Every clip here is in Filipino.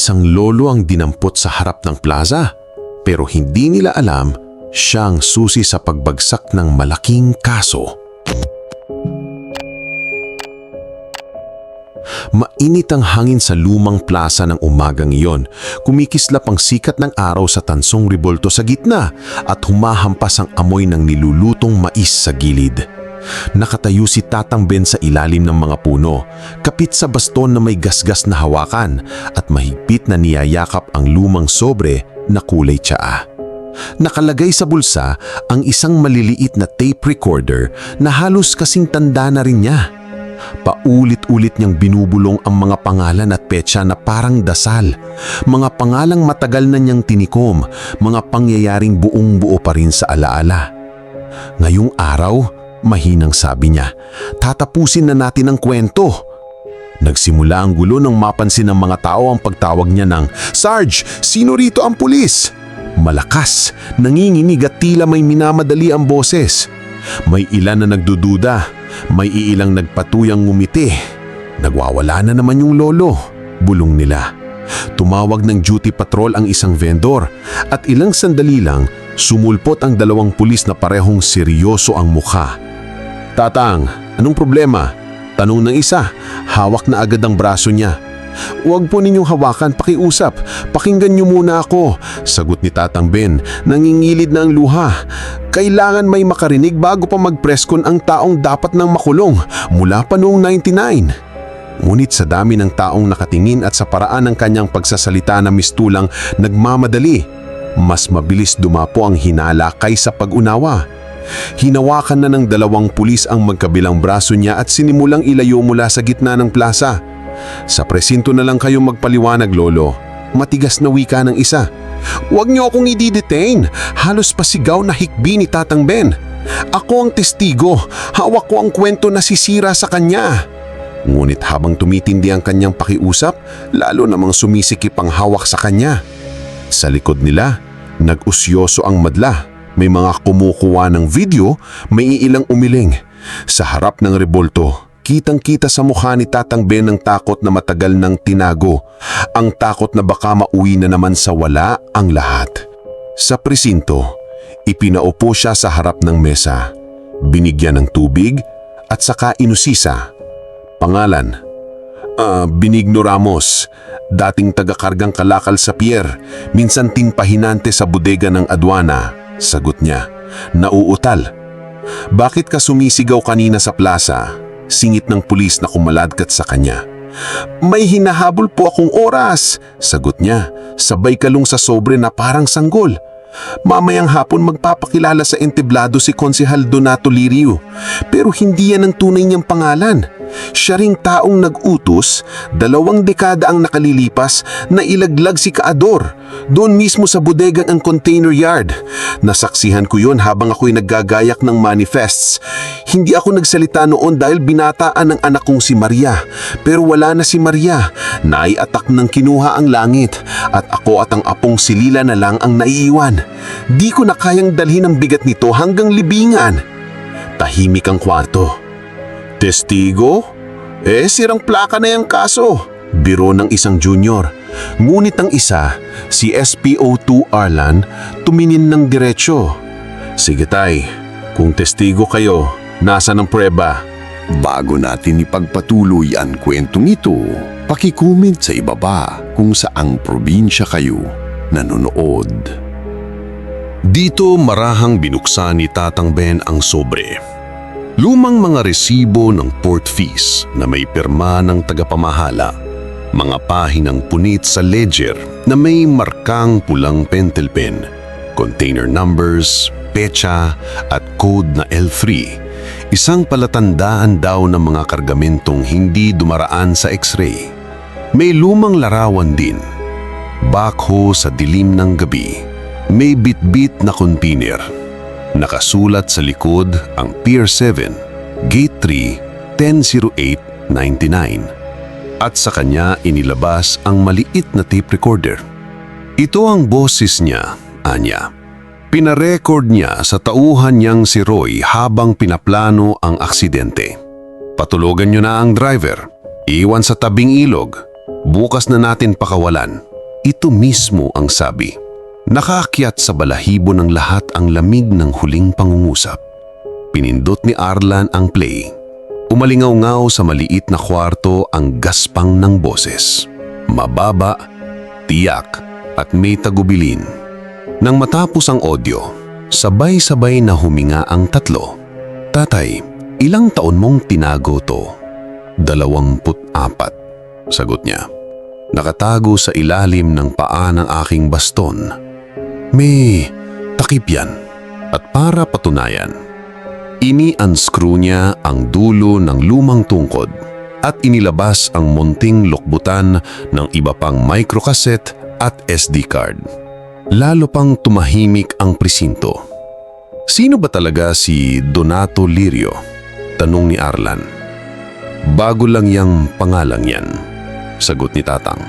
isang lolo ang dinampot sa harap ng plaza. Pero hindi nila alam siya ang susi sa pagbagsak ng malaking kaso. Mainit ang hangin sa lumang plaza ng umagang iyon. Kumikislap ang sikat ng araw sa tansong ribolto sa gitna at humahampas ang amoy ng nilulutong mais sa gilid. Nakatayo si Tatang Ben sa ilalim ng mga puno, kapit sa baston na may gasgas na hawakan at mahigpit na niyayakap ang lumang sobre na kulay tsaa. Nakalagay sa bulsa ang isang maliliit na tape recorder na halos kasing tanda na rin niya. Paulit-ulit niyang binubulong ang mga pangalan at petsa na parang dasal. Mga pangalang matagal na niyang tinikom, mga pangyayaring buong buo pa rin sa alaala. Ngayong araw, mahinang sabi niya, tatapusin na natin ang kwento. Nagsimula ang gulo nang mapansin ng mga tao ang pagtawag niya ng, Sarge, sino rito ang pulis? Malakas, nanginginig at tila may minamadali ang boses. May ilan na nagdududa, may iilang nagpatuyang ngumiti. Nagwawala na naman yung lolo, bulong nila. Tumawag ng duty patrol ang isang vendor at ilang sandali lang sumulpot ang dalawang pulis na parehong seryoso ang mukha. Tatang, anong problema? Tanong ng isa, hawak na agad ang braso niya. Huwag po ninyong hawakan, pakiusap. Pakinggan niyo muna ako. Sagot ni Tatang Ben, nangingilid na ang luha. Kailangan may makarinig bago pa mag-preskon ang taong dapat nang makulong mula pa noong 99. Ngunit sa dami ng taong nakatingin at sa paraan ng kanyang pagsasalita na mistulang nagmamadali, mas mabilis dumapo ang hinala kaysa pag-unawa. Hinawakan na ng dalawang pulis ang magkabilang braso niya at sinimulang ilayo mula sa gitna ng plaza. Sa presinto na lang kayo magpaliwanag, Lolo. Matigas na wika ng isa. Huwag niyo akong i-detain. Halos pasigaw na hikbi ni Tatang Ben. Ako ang testigo. Hawak ko ang kwento na sisira sa kanya. Ngunit habang tumitindi ang kanyang pakiusap, lalo namang sumisikip ang hawak sa kanya. Sa likod nila, nag-usyoso ang madla. May mga kumukuha ng video, may ilang umiling. Sa harap ng rebolto, kitang-kita sa mukha ni Tatang Ben ang takot na matagal nang tinago. Ang takot na baka mauwi na naman sa wala ang lahat. Sa presinto, ipinaupo siya sa harap ng mesa. Binigyan ng tubig at saka inusisa. Pangalan, Ah, Benigno Ramos, dating taga-kargang kalakal sa pier, minsan tinpahinante sa bodega ng adwana. Sagot niya, nauutal. Bakit ka sumisigaw kanina sa plaza? Singit ng pulis na kumaladkat sa kanya. May hinahabol po akong oras, sagot niya, sabay kalong sa sobre na parang sanggol. Mamayang hapon magpapakilala sa entablado si Konsehal Donato Lirio, pero hindi yan ang tunay niyang pangalan. Siya ring taong nag-utos, dalawang dekada ang nakalilipas na ilaglag si Kaador doon mismo sa bodegang ang container yard. Nasaksihan ko yon habang ako'y naggagayak ng manifests. Hindi ako nagsalita noon dahil binataan ng anak kong si Maria. Pero wala na si Maria. Naiatak ng kinuha ang langit at ako at ang apong si Lila na lang ang naiiwan. Di ko na kayang dalhin ang bigat nito hanggang libingan. Tahimik ang kwarto. Testigo? Eh, sirang plaka na yung kaso. Biro ng isang junior. Ngunit ang isa, si SPO2 Arlan, tuminin ng diretsyo. Sige tay, kung testigo kayo, nasa ng preba? Bago natin ipagpatuloy ang kwentong ito, pakicomment sa ibaba kung saang probinsya kayo nanonood. Dito marahang binuksan ni Tatang Ben ang sobre. Lumang mga resibo ng port fees na may pirma ng tagapamahala. Mga pahinang punit sa ledger na may markang pulang pentel pen, container numbers, pecha at code na L3. Isang palatandaan daw ng mga kargamentong hindi dumaraan sa x-ray. May lumang larawan din. Backhoe sa dilim ng gabi. May bitbit na container Nakasulat sa likod ang Pier 7, Gate 3, 100899. At sa kanya inilabas ang maliit na tape recorder. Ito ang boses niya, Anya. Pinarecord niya sa tauhan niyang si Roy habang pinaplano ang aksidente. Patulogan niyo na ang driver. Iwan sa tabing ilog. Bukas na natin pakawalan. ito mismo ang sabi. Nakaakyat sa balahibo ng lahat ang lamig ng huling pangungusap. Pinindot ni Arlan ang play. Umalingaw-ngaw sa maliit na kwarto ang gaspang ng boses. Mababa, tiyak, at may tagubilin. Nang matapos ang audio, sabay-sabay na huminga ang tatlo. Tatay, ilang taon mong tinago to? Dalawamput apat, sagot niya. Nakatago sa ilalim ng paa ng aking baston. May takip yan. At para patunayan, ini-unscrew niya ang dulo ng lumang tungkod at inilabas ang munting lokbutan ng iba pang microcassette at SD card. Lalo pang tumahimik ang presinto. Sino ba talaga si Donato Lirio? Tanong ni Arlan. Bago lang yang pangalang yan, sagot ni Tatang.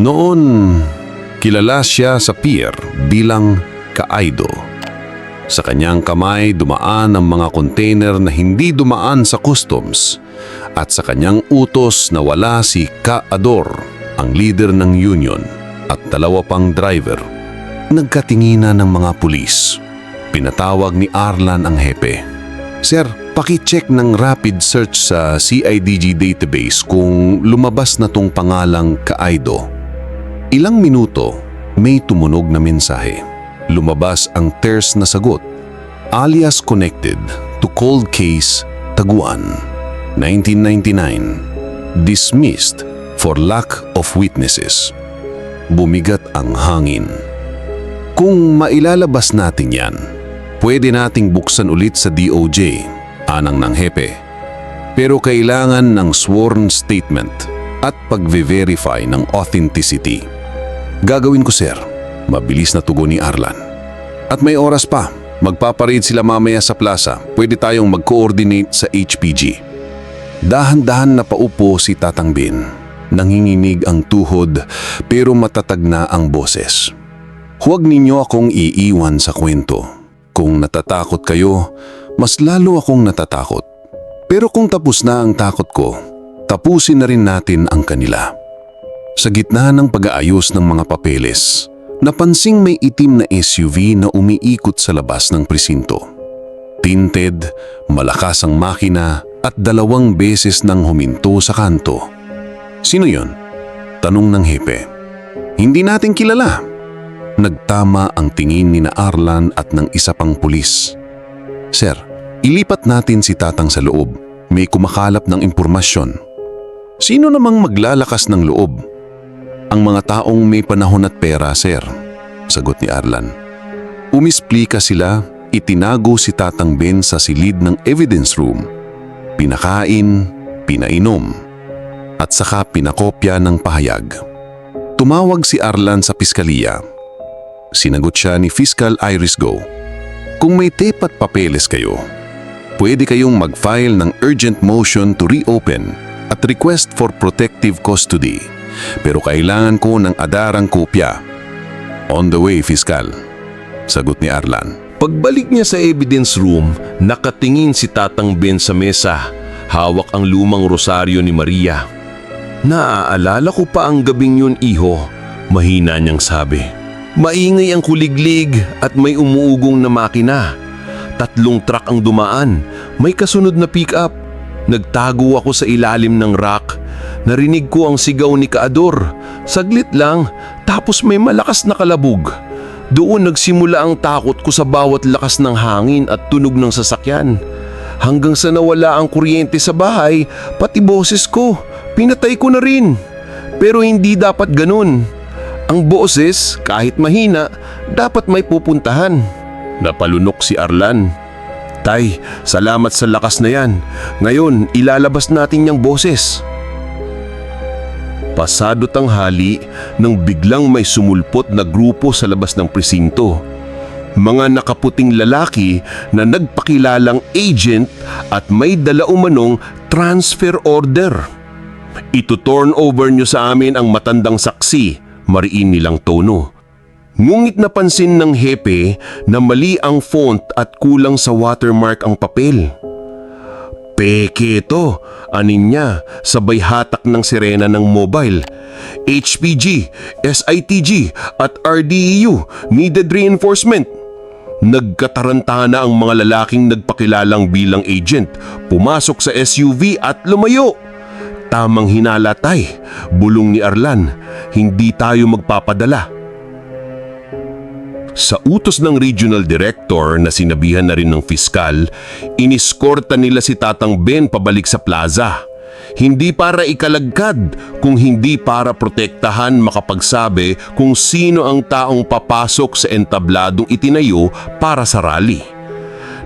Noon, kilala siya sa pier bilang Kaaido. Sa kanyang kamay dumaan ang mga container na hindi dumaan sa customs at sa kanyang utos na wala si Kaador, ang leader ng union at dalawa pang driver. Nagkatinginan ng mga pulis. Pinatawag ni Arlan ang hepe. Sir, paki-check ng rapid search sa CIDG database kung lumabas na tong pangalang Kaaido. Ilang minuto, may tumunog na mensahe. Lumabas ang terse na sagot. Alias connected to cold case Taguan. 1999. Dismissed for lack of witnesses. Bumigat ang hangin. Kung mailalabas natin yan, pwede nating buksan ulit sa DOJ, anang ng hepe. Pero kailangan ng sworn statement at pag-verify ng authenticity. Gagawin ko sir, mabilis na tugon ni Arlan. At may oras pa, magpaparade sila mamaya sa plaza, pwede tayong mag-coordinate sa HPG. Dahan-dahan na paupo si Tatang Bin. Nanginginig ang tuhod pero matatag na ang boses. Huwag ninyo akong iiwan sa kwento. Kung natatakot kayo, mas lalo akong natatakot. Pero kung tapos na ang takot ko, tapusin na rin natin ang kanila. Sa gitna ng pag-aayos ng mga papeles, napansing may itim na SUV na umiikot sa labas ng presinto. Tinted, malakas ang makina at dalawang beses nang huminto sa kanto. Sino yon? Tanong ng hepe. Hindi natin kilala. Nagtama ang tingin ni na Arlan at ng isa pang pulis. Sir, ilipat natin si Tatang sa loob. May kumakalap ng impormasyon. Sino namang maglalakas ng loob? Ang mga taong may panahon at pera, sir. Sagot ni Arlan. Umisplika sila, itinago si Tatang Ben sa silid ng evidence room. Pinakain, pinainom, at saka pinakopya ng pahayag. Tumawag si Arlan sa piskaliya. Sinagot siya ni Fiscal Iris Go. Kung may tape at papeles kayo, pwede kayong mag-file ng urgent motion to reopen at request for protective custody. Pero kailangan ko ng adarang kopya. On the way, Fiscal. Sagot ni Arlan. Pagbalik niya sa evidence room, nakatingin si Tatang Ben sa mesa. Hawak ang lumang rosaryo ni Maria. Naaalala ko pa ang gabing yun, iho. Mahina niyang sabi. Maingay ang kuliglig at may umuugong na makina. Tatlong truck ang dumaan. May kasunod na pick-up. Nagtago ako sa ilalim ng rack. Narinig ko ang sigaw ni Kaador. Saglit lang, tapos may malakas na kalabog. Doon nagsimula ang takot ko sa bawat lakas ng hangin at tunog ng sasakyan. Hanggang sa nawala ang kuryente sa bahay, pati boses ko, pinatay ko na rin. Pero hindi dapat ganun. Ang boses, kahit mahina, dapat may pupuntahan. Napalunok si Arlan. Tay, salamat sa lakas na yan. Ngayon, ilalabas natin yung boses. Pasado tanghali nang biglang may sumulpot na grupo sa labas ng presinto. Mga nakaputing lalaki na nagpakilalang agent at may dala umanong transfer order. Ito turn over nyo sa amin ang matandang saksi, mariin nilang tono. Ngunit napansin ng hepe na mali ang font at kulang sa watermark ang papel. Peke ito, anin niya, sabay hatak ng sirena ng mobile. HPG, SITG at RDEU needed reinforcement. Nagkatarantana ang mga lalaking nagpakilalang bilang agent, pumasok sa SUV at lumayo. Tamang hinala tay, bulong ni Arlan, hindi tayo magpapadala. Sa utos ng regional director na sinabihan na rin ng fiskal, iniskorta nila si Tatang Ben pabalik sa plaza. Hindi para ikalagkad, kung hindi para protektahan makapagsabi kung sino ang taong papasok sa entabladong itinayo para sa rally.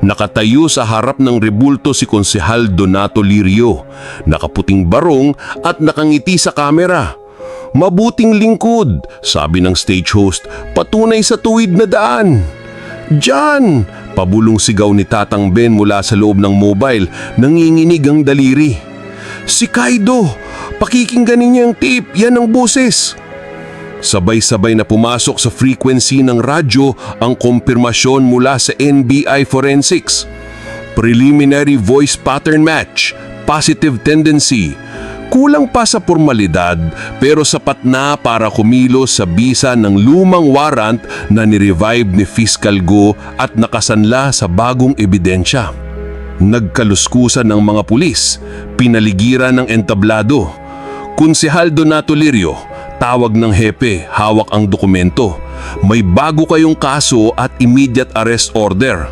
Nakatayo sa harap ng rebulto si Konsehal Donato Lirio, nakaputing barong at nakangiti sa kamera. Mabuting lingkod, sabi ng stage host, patunay sa tuwid na daan. Diyan! Pabulong sigaw ni Tatang Ben mula sa loob ng mobile, nanginginig ang daliri. Si Kaido! Pakikingganin niya ang tape, yan ang boses. Sabay-sabay na pumasok sa frequency ng radyo ang kumpirmasyon mula sa NBI Forensics. Preliminary voice pattern match, positive tendency. Kulang pa sa formalidad pero sapat na para kumilos sa bisa ng lumang warrant na ni-revive ni Fiscal Go at nakasanla sa bagong ebidensya. Nagkaluskusan ng mga pulis, pinaligiran ng entablado. Konsehal Donato Lirio, tawag ng hepe, hawak ang dokumento. May bago kayong kaso at immediate arrest order.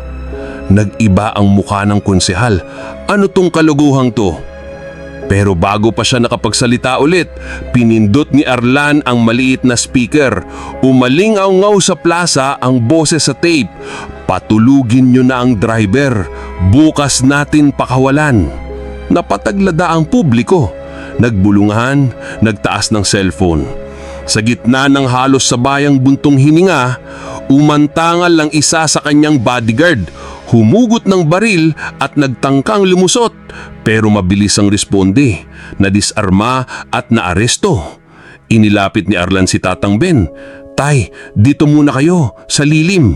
Nag-iba ang mukha ng konsehal. Ano tong kaluguhang to? Pero bago pa siya nakapagsalita ulit, pinindot ni Arlan ang maliit na speaker. Umaling ngaw sa plaza ang boses sa tape. Patulugin nyo na ang driver. Bukas natin pakawalan. Napataglada ang publiko. Nagbulungan, nagtaas ng cellphone. Sa gitna ng halos sabayang buntong hininga, umantangal ang isa sa kanyang bodyguard. Humugot ng baril at nagtangkang lumusot pero mabilis ang responde, nadisarma at naaresto. Inilapit ni Arlan si Tatang Ben. Tay, dito muna kayo, sa lilim.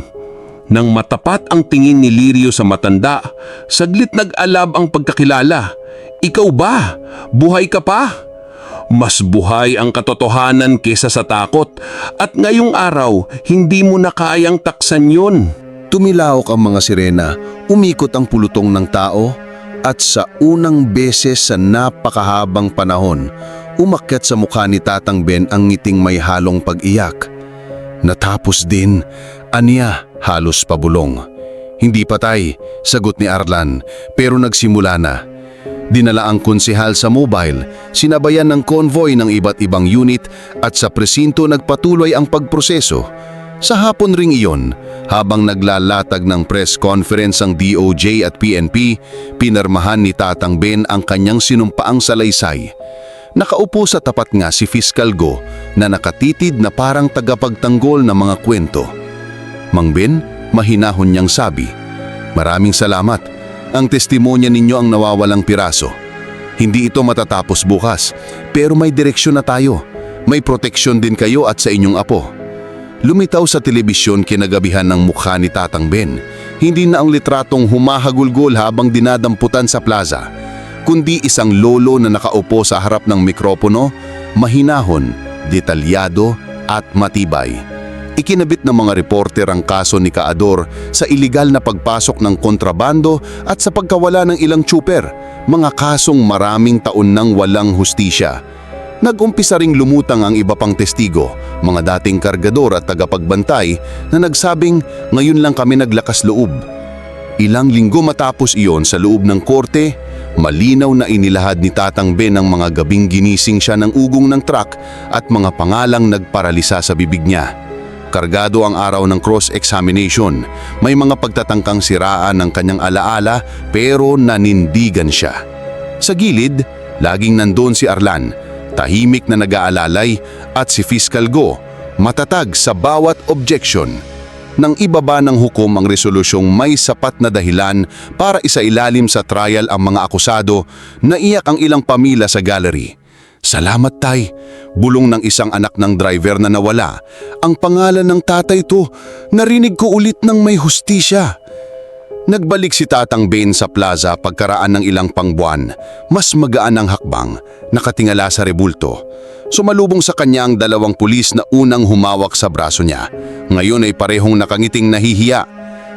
Nang matapat ang tingin ni Lirio sa matanda, saglit nag-alab ang pagkakilala. Ikaw ba? Buhay ka pa? Mas buhay ang katotohanan kesa sa takot at ngayong araw hindi mo na kayang taksan yun. Tumilaok ang mga sirena, umikot ang pulutong ng tao at sa unang beses sa napakahabang panahon, umakyat sa mukha ni Tatang Ben ang ngiting may halong pag-iyak. Natapos din, aniya halos pabulong. Hindi patay, sagot ni Arlan, pero nagsimula na. Dinala ang konsehal sa mobile, sinabayan ng convoy ng iba't ibang unit at sa presinto nagpatuloy ang pagproseso. Sa hapon ring iyon, habang naglalatag ng press conference ang DOJ at PNP, pinarmahan ni Tatang Ben ang kanyang sinumpaang salaysay. Nakaupo sa tapat nga si Fiscal Go na nakatitid na parang tagapagtanggol ng mga kwento. Mang Ben, mahinahon niyang sabi, Maraming salamat. Ang testimonya ninyo ang nawawalang piraso. Hindi ito matatapos bukas, pero may direksyon na tayo. May proteksyon din kayo at sa inyong apo. Lumitaw sa telebisyon kinagabihan ng mukha ni Tatang Ben. Hindi na ang litratong humahagulgol habang dinadamputan sa plaza, kundi isang lolo na nakaupo sa harap ng mikropono, mahinahon, detalyado at matibay. Ikinabit ng mga reporter ang kaso ni Kaador sa iligal na pagpasok ng kontrabando at sa pagkawala ng ilang tsuper, mga kasong maraming taon nang walang hustisya. Nag-umpisa ring lumutang ang iba pang testigo, mga dating kargador at tagapagbantay na nagsabing ngayon lang kami naglakas loob. Ilang linggo matapos iyon sa loob ng korte, malinaw na inilahad ni Tatang Ben ang mga gabing ginising siya ng ugong ng truck at mga pangalang nagparalisa sa bibig niya. Kargado ang araw ng cross-examination. May mga pagtatangkang siraan ng kanyang alaala pero nanindigan siya. Sa gilid, laging nandun si Arlan, tahimik na nag-aalalay at si Fiscal Go, matatag sa bawat objection. Nang ibaba ng hukom ang resolusyong may sapat na dahilan para isailalim sa trial ang mga akusado, naiyak ang ilang pamilya sa gallery. Salamat tay, bulong ng isang anak ng driver na nawala. Ang pangalan ng tatay to, narinig ko ulit ng may hustisya. Nagbalik si Tatang Ben sa plaza pagkaraan ng ilang pangbuwan. Mas magaan ang hakbang, nakatingala sa rebulto. Sumalubong sa kanya ang dalawang pulis na unang humawak sa braso niya. Ngayon ay parehong nakangiting nahihiya.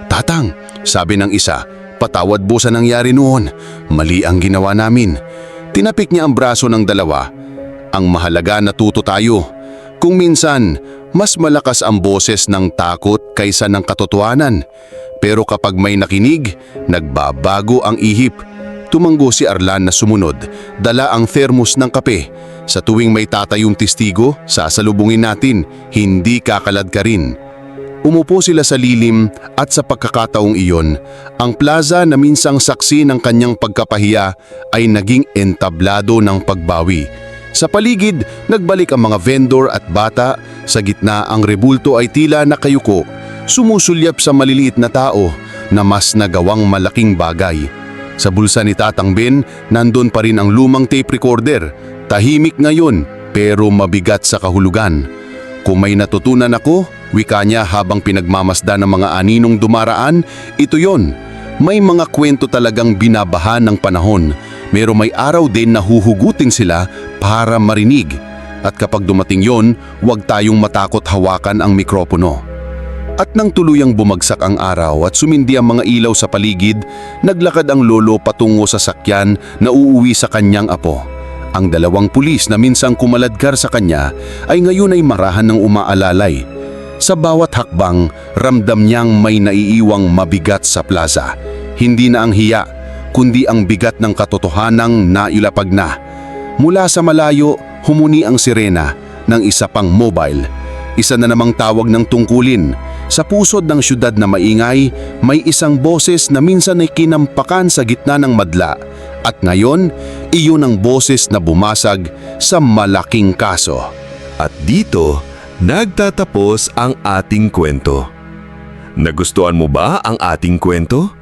Tatang, sabi ng isa, patawad po sa nangyari noon. Mali ang ginawa namin. Tinapik niya ang braso ng dalawa. Ang mahalaga natuto tayo. Kung minsan, mas malakas ang boses ng takot kaysa ng katotohanan. Pero kapag may nakinig, nagbabago ang ihip. Tumanggo si Arlan na sumunod, dala ang thermos ng kape. Sa tuwing may tatayong testigo, sasalubungin natin, hindi kakalad ka rin. Umupo sila sa lilim at sa pagkakataong iyon, ang plaza na minsang saksi ng kanyang pagkapahiya ay naging entablado ng pagbawi. Sa paligid, nagbalik ang mga vendor at bata, sa gitna ang rebulto ay tila nakayuko, sumusulyap sa maliliit na tao na mas nagawang malaking bagay. Sa bulsa ni Tatang Ben, nandun pa rin ang lumang tape recorder, tahimik ngayon pero mabigat sa kahulugan. Kung may natutunan ako, wika niya habang pinagmamasda ng mga aninong dumaraan, ito yon. May mga kwento talagang binabahan ng panahon, pero may araw din na huhugutin sila para marinig. At kapag dumating yon, huwag tayong matakot hawakan ang mikropono. At nang tuluyang bumagsak ang araw at sumindi ang mga ilaw sa paligid, naglakad ang lolo patungo sa sakyan na uuwi sa kanyang apo. Ang dalawang pulis na minsang kumaladkar sa kanya ay ngayon ay marahan ng umaalalay. Sa bawat hakbang, ramdam niyang may naiiwang mabigat sa plaza. Hindi na ang hiya, kundi ang bigat ng katotohanang nailapag na. Mula sa malayo, humuni ang sirena ng isa pang mobile. Isa na namang tawag ng tungkulin. Sa pusod ng syudad na maingay, may isang boses na minsan ay kinampakan sa gitna ng madla. At ngayon, iyon ang boses na bumasag sa malaking kaso. At dito, nagtatapos ang ating kwento. Nagustuhan mo ba ang ating kwento?